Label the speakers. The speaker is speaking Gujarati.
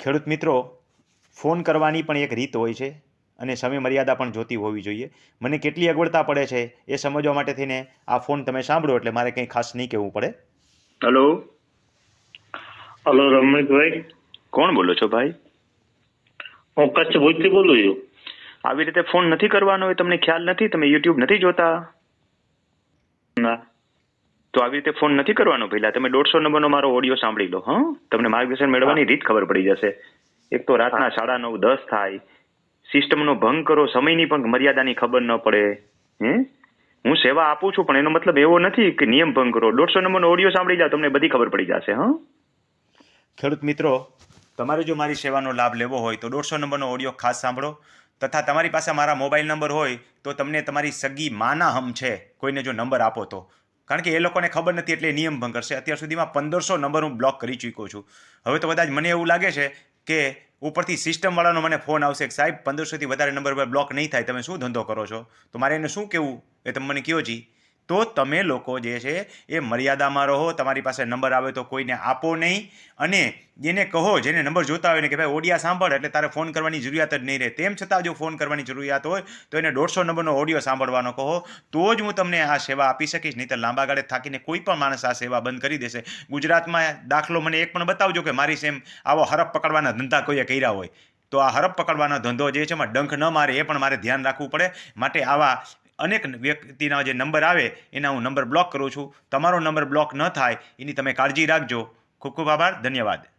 Speaker 1: ખેડૂત મિત્રો ફોન કરવાની પણ એક રીત હોય છે અને સમય મર્યાદા પણ જોતી હોવી જોઈએ. મને કેટલી અગવડતા પડે છે એ સમજવા માટે થઈને આ ફોન તમે સાંભળો એટલે મારે કંઈ ખાસ નહીં કહેવું પડે.
Speaker 2: હલો.
Speaker 3: હલો રમણીકભાઈ
Speaker 2: કોણ બોલો છો ભાઈ?
Speaker 3: હું કચ્છ ભુજથી બોલું છું.
Speaker 2: આવી રીતે ફોન નથી કરવાનો એ તમને ખ્યાલ નથી? તમે યુટ્યુબ નથી જોતા?
Speaker 3: ના.
Speaker 2: તો આવી રીતે ફોન નથી કરવાનો પહેલા. તમે દોઢસો નંબરનો મારો ઓડિયો સાંભળી લો હા? તમને માર્ગદર્શન મેળવવાની રીત ખબર પડી જશે. એક તો રાતના સાડા નવ દસ થાય. સિસ્ટમનો ભંગ કરો સમયની પણ મર્યાદાની ખબર ન પડે હે? હું સેવા આપું છું પણ એનો મતલબ એવો નથી કે નિયમ ભંગ કરો. દોઢસો નંબરનો ઓડિયો સાંભળી જાઓ તમને બધી ખબર પડી જશે હા?
Speaker 1: ખેડૂત મિત્રો તમારે જો મારી સેવાનો લાભ લેવો હોય તો દોઢસો નંબરનો ઓડિયો ખાસ સાંભળો. તથા તમારી પાસે મારા મોબાઈલ નંબર હોય તો તમને તમારી સગી માના હમ છે કોઈને જો નંબર આપો તો. કારણ કે એ લોકોને ખબર નથી એટલે નિયમ ભંગ કરશે. અત્યાર સુધીમાં પંદરસો નંબર હું બ્લોક કરી ચૂક્યો છું. હવે તો કદાચ મને એવું લાગે છે કે ઉપરથી સિસ્ટમવાળાનો મને ફોન આવશે કે સાહેબ, પંદરસોથી વધારે નંબર પર બ્લોક નહીં થાય, તમે શું ધંધો કરો છો? તો મારે એને શું કહેવું? એ તમે મને કહો જી. તો તમે લોકો જે છે એ મર્યાદામાં રહો, તમારી પાસે નંબર આવે તો કોઈને આપો નહીં. અને જેને કહો, જેને નંબર જોતા હોય ને કે ભાઈ ઓડિયા સાંભળ, એટલે તારે ફોન કરવાની જરૂરિયાત જ નહીં રહે. તેમ છતાં જો ફોન કરવાની જરૂરિયાત હોય, તો એને દોઢસો નંબરનો ઓડિયો સાંભળવાનો કહો. તો જ હું તમને આ સેવા આપી શકીશ. નહીં તો લાંબા ગાળે થાકીને કોઈ પણ માણસ આ સેવા બંધ કરી દેશે. ગુજરાતમાં દાખલો મને એક પણ બતાવજો કે મારી સેમ આવો હરફ પકડવાના ધંધા કોઈએ કર્યા હોય. તો આ હરફ પકડવાનો ધંધો જે છે એમાં ડંખ ન મારે, એ પણ મારે ધ્યાન રાખવું પડે. માટે આવા અનેક વ્યક્તિના જે નંબર આવે, એના હું નંબર બ્લોક કરું છું. તમારો નંબર બ્લોક ન થાય, એની તમે કાળજી રાખજો. ખૂબ ખૂબ આભાર. ધન્યવાદ.